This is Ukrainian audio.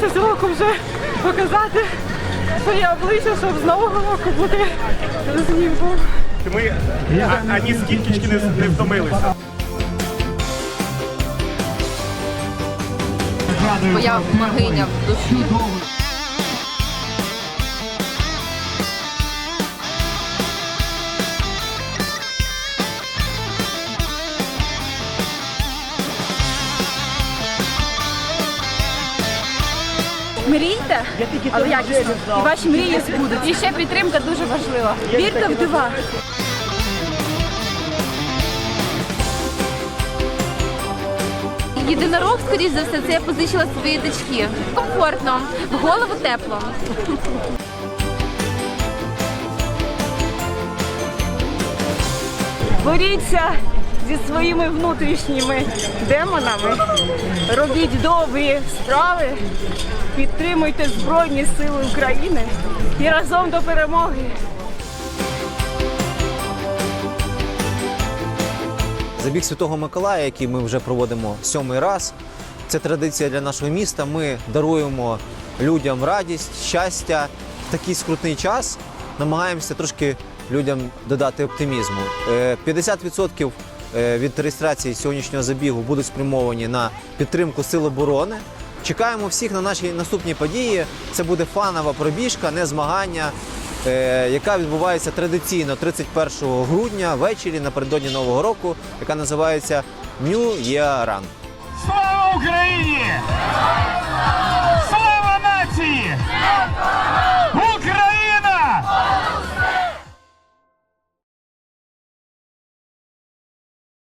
року вже показати своє обличчя, щоб з нового року бути знімком. Ми а- ані скільки не, не втомилися. Моя магиня в душі. Мрійте, але якісно. І ваші мрії збудуть. І ще підтримка дуже важлива. Вірте в дива. Єдинорог, скоріш за все, це я позичила своїй дочки. Комфортно, в голову тепло. Боріться зі своїми внутрішніми демонами, робіть добрі справи, підтримуйте Збройні Сили України і разом до перемоги. Забіг Святого Миколая, який ми вже проводимо сьомий раз. Це традиція для нашого міста. Ми даруємо людям радість, щастя. В такий скрутний час намагаємося трошки людям додати оптимізму. Е, 50% е, від реєстрації сьогоднішнього забігу будуть спрямовані на підтримку сил оборони. Чекаємо всіх на наші наступні події. Це буде фанова пробіжка, не змагання, е, яка відбувається традиційно 31 грудня ввечері напередодні Нового року, яка називається New Year Run. Слава Україні!